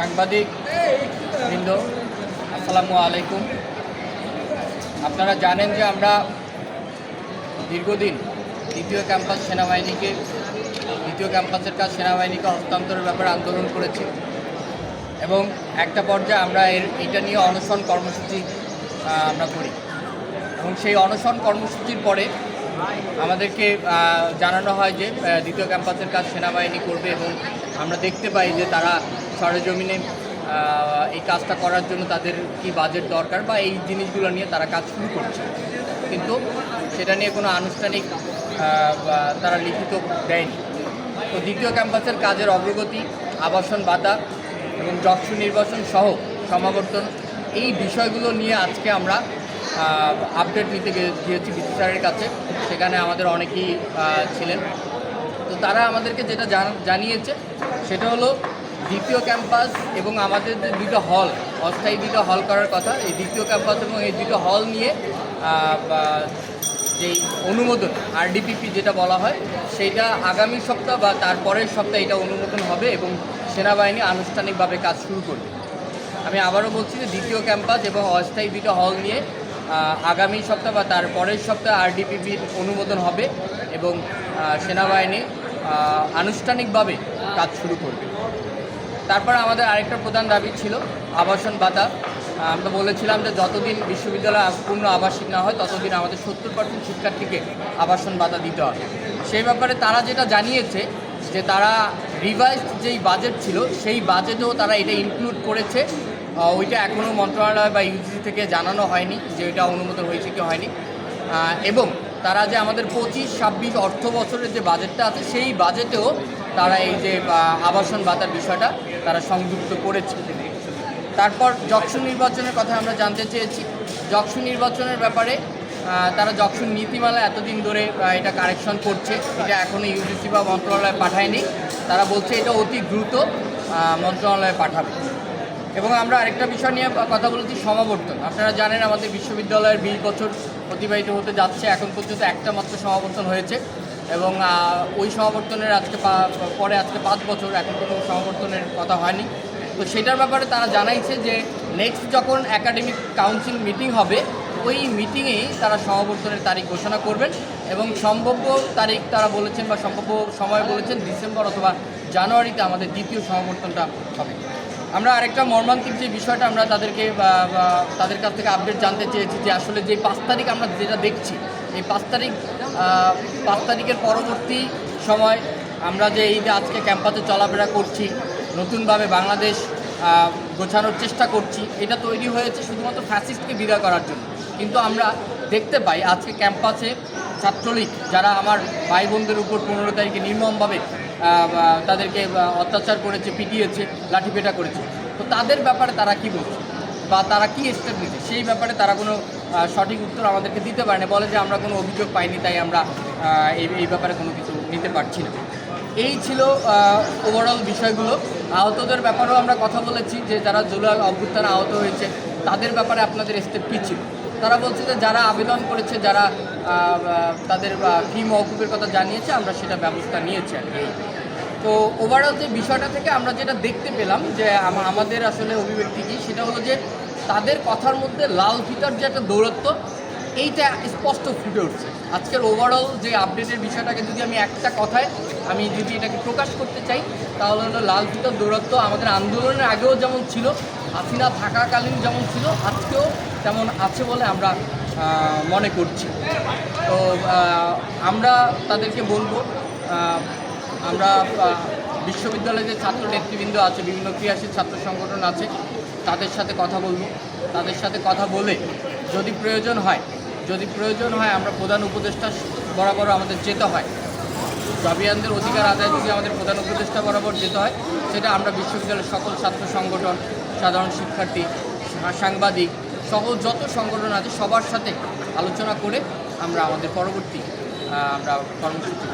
সাংবাদিক বৃন্দ, আসসালামু আলাইকুম। আপনারা জানেন যে আমরা দীর্ঘদিন দ্বিতীয় ক্যাম্পাস সেনাবাহিনীকে, দ্বিতীয় ক্যাম্পাসের কাজ সেনাবাহিনীকে হস্তান্তরের ব্যাপারে আন্দোলন করেছি এবং একটা পর্যায়ে আমরা এর, এটা নিয়ে অনশন কর্মসূচি আমরা করি। এবং সেই অনশন কর্মসূচির পরে আমাদেরকে জানানো হয় যে দ্বিতীয় ক্যাম্পাসের কাজ সেনাবাহিনী করবে এবং আমরা দেখতে পাই যে তারা সরেজমিনে এই কাজটা করার জন্য তাদের কি বাজেট দরকার বা এই জিনিসগুলো নিয়ে তারা কাজ শুরু করছে। কিন্তু সেটা নিয়ে কোনো আনুষ্ঠানিক তারা লিখিত দেয়নি। তো দ্বিতীয় ক্যাম্পাসের কাজের অগ্রগতি, আবাসন বাতা এবং যক্ষু নির্বাচন সহ সমাবর্তন, এই বিষয়গুলো নিয়ে আজকে আমরা আপডেট নিতে গিয়েছি বিসি স্যারের কাছে। সেখানে আমাদের অনেকেই ছিলেন। তো তারা আমাদেরকে যেটা জানা- জানিয়েছে, সেটা হলো দ্বিতীয় ক্যাম্পাস এবং আমাদের যে দুটো হল, অস্থায়ী দুটো হল করার কথা, এই দ্বিতীয় ক্যাম্পাস এবং এই দুটো হল নিয়ে যেই অনুমোদন আরডিপিপি যেটা বলা হয়, সেইটা আগামী সপ্তাহ বা তার পরের সপ্তাহে এটা অনুমোদন হবে এবং সেনাবাহিনী আনুষ্ঠানিকভাবে কাজ শুরু করবে। আমি আবারও বলছি যে দ্বিতীয় ক্যাম্পাস এবং অস্থায়ী দুটো হল নিয়ে আগামী সপ্তাহ বা তার পরের সপ্তাহে আরডিপিপির অনুমোদন হবে এবং সেনাবাহিনী আনুষ্ঠানিকভাবে কাজ শুরু করবে। তারপর আমাদের আরেকটা প্রধান দাবি ছিল, আবাসন ভাতা। আমরা বলেছিলাম যে যতদিন বিশ্ববিদ্যালয় পূর্ণ আবাসিক না হয়, ততদিন আমাদের সত্তর পার্সেন্ট শিক্ষার্থীকে আবাসন ভাতা দিতে হবে। সেই ব্যাপারে তারা যেটা জানিয়েছে, যে তারা রিভাইজ যেই বাজেট ছিল, সেই বাজেটেও তারা এটা ইনক্লুড করেছে। ওইটা এখনও মন্ত্রণালয় বা ইউজিসি থেকে জানানো হয়নি যে ওইটা অনুমোদন হয়েছে কি হয়নি। এবং তারা যে আমাদের পঁচিশ, ছাব্বিশ অর্থ বছরের যে বাজেটটা আছে, সেই বাজেটেও তারা এই যে আবাসন ভাতার বিষয়টা তারা সংযুক্ত করেছে। তারপর যক্ষু নির্বাচনের কথা আমরা জানতে চেয়েছি। যক্ষু নির্বাচনের ব্যাপারে তারা যক্ষু নীতিমালা এতদিন ধরে এটা কারেকশন করছে। এটা এখনও ইউজিসি বা মন্ত্রণালয়ে পাঠায়নি। তারা বলছে এটা অতি দ্রুত মন্ত্রণালয়ে পাঠাবে। এবং আমরা আরেকটা বিষয় নিয়ে কথা বলেছি সমাবর্তন। আপনারা জানেন আমাদের বিশ্ববিদ্যালয়ের বিশ বছর অতিবাহিত হতে যাচ্ছে, এখন পর্যন্ত একটা মাত্র সমাবর্তন হয়েছে এবং ওই সমাবর্তনের আজকে পরে আজকে পাঁচ বছর এখন কোনো সমাবর্তনের কথা হয়নি। তো সেটার ব্যাপারে তারা জানাইছে যে নেক্সট যখন একাডেমিক কাউন্সিল মিটিং হবে, ওই মিটিংয়েই তারা সমাবর্তনের তারিখ ঘোষণা করবেন এবং সম্ভাব্য তারিখ তারা বলেছেন বা সম্ভাব্য সময় বলেছেন ডিসেম্বর অথবা জানুয়ারিতে আমাদের দ্বিতীয় সমাবর্তনটা হবে। আমরা আরেকটা মর্মান্তিক যে বিষয়টা আমরা তাদেরকে তাদের কাছ থেকে আপডেট জানতে চেয়েছি যে আসলে যে পাঁচ তারিখ আমরা যেটা দেখছি, এই পাঁচ তারিখ পাঁচ তারিখের পরবর্তী সময় আমরা যে এই যে আজকে ক্যাম্পাসে চলাফেরা করছি, নতুনভাবে বাংলাদেশ গোছানোর চেষ্টা করছি, এটা তৈরি হয়েছে শুধুমাত্র ফ্যাসিস্টকে বিদায় করার জন্য। কিন্তু আমরা দেখতে পাই আজকে ক্যাম্পাসে ছাত্রলীগ, যারা আমার ভাই বোনদের উপর পনেরো তারিখে নির্মমভাবে তাদেরকে অত্যাচার করেছে, পিটিয়েছে, লাঠিপেটা করেছে, তো তাদের ব্যাপারে তারা কি বলছে? বা তারা কি স্টেপ নিচ্ছে সেই ব্যাপারে তারা কোনো সঠিক উত্তর আমাদেরকে দিতে পারে না বলে যে আমরা কোনো অভিযোগ পাইনি, তাই আমরা এই এই ব্যাপারে কোনো কিছু নিতে পারছি না। এই ছিল ওভারঅল বিষয়গুলো। আহতদের ব্যাপারেও আমরা কথা বলেছি, যে যারা জুলাই অভ্যুত্থানে আহত হয়েছে, তাদের ব্যাপারে আপনাদের স্টেপ কী ছিল? তারা বলছে যে যারা আবেদন করেছে, যারা তাদের ফি মহকুবের কথা জানিয়েছে, আমরা সেটা ব্যবস্থা নিয়েছি আর কি। তো ওভারঅল যে বিষয়টা থেকে আমরা যেটা দেখতে পেলাম যে আমাদের আসলে অভিব্যক্তি কী, সেটা হলো যে তাদের কথার মধ্যে লাল ফিতার যে একটা দৌরত্ব, এইটা স্পষ্ট ফুটে উঠছে। আজকের ওভারঅল যে আপডেটের বিষয়টাকে যদি আমি একটা কথায় আমি যদি এটাকে প্রকাশ করতে চাই, তাহলে হলো লাল ফিতার দৌরত্ব আমাদের আন্দোলনের আগেও যেমন ছিল হাসিনা থাকাকালীন যেমন ছিল আজকেও তেমন আছে বলে আমরা মনে করছি। তো আমরা তাদেরকে বলব আমরা বিশ্ববিদ্যালয়ে যে ছাত্র নেতৃবৃন্দ আছে, বিভিন্ন ক্রিয়াশীল ছাত্র সংগঠন আছে, তাদের সাথে কথা বলব। তাদের সাথে কথা বলে যদি প্রয়োজন হয়, যদি প্রয়োজন হয়, আমরা প্রধান উপদেষ্টা বরাবর আমাদের যেতে হয়। দাবিয়ানদের অধিকার আদায় যদি আমাদের প্রধান উপদেষ্টা বরাবর যেতে হয়, সেটা আমরা বিশ্ববিদ্যালয়ের সকল ছাত্র সংগঠন সাধারণ শিক্ষার্থী, সাংবাদিক সহ যত সংগঠন আছে সবার সাথে আলোচনা করে আমরা আমাদের পরবর্তী আমরা কর্মসূচি